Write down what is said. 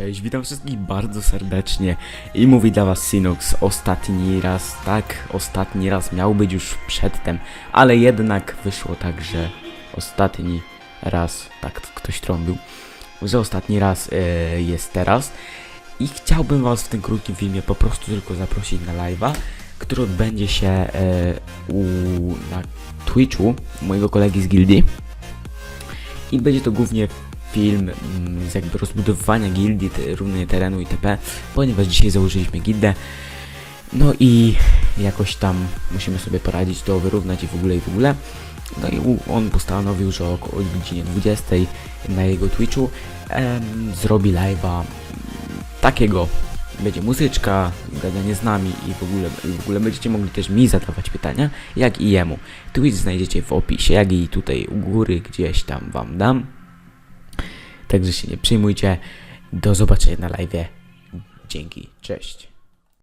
Cześć, witam wszystkich bardzo serdecznie i mówi dla was Sinox ostatni raz, tak, ostatni raz miał być już przedtem, ale jednak wyszło tak, że ostatni raz, tak ktoś trąbił, że ostatni raz e, jest teraz. I chciałbym was w tym krótkim filmie po prostu tylko zaprosić na live'a, który odbędzie się e, u, na Twitchu mojego kolegi z gildii. I będzie to głównie film mm, z jakby rozbudowywania gildii, te, równie terenu itp., ponieważ dzisiaj założyliśmy gildę. No i jakoś tam musimy sobie poradzić to, wyrównać i w ogóle i w ogóle. No i on postanowił, że około godzinie 20 na jego Twitchu em, zrobi live'a takiego. Będzie muzyczka, gadanie z nami i w ogóle, i w ogóle będziecie mogli też mi zadawać pytania, jak i jemu. Twitch znajdziecie w opisie, jak i tutaj u góry gdzieś tam wam dam. Także się nie przejmujcie. Do zobaczenia na live. Dzięki. Cześć.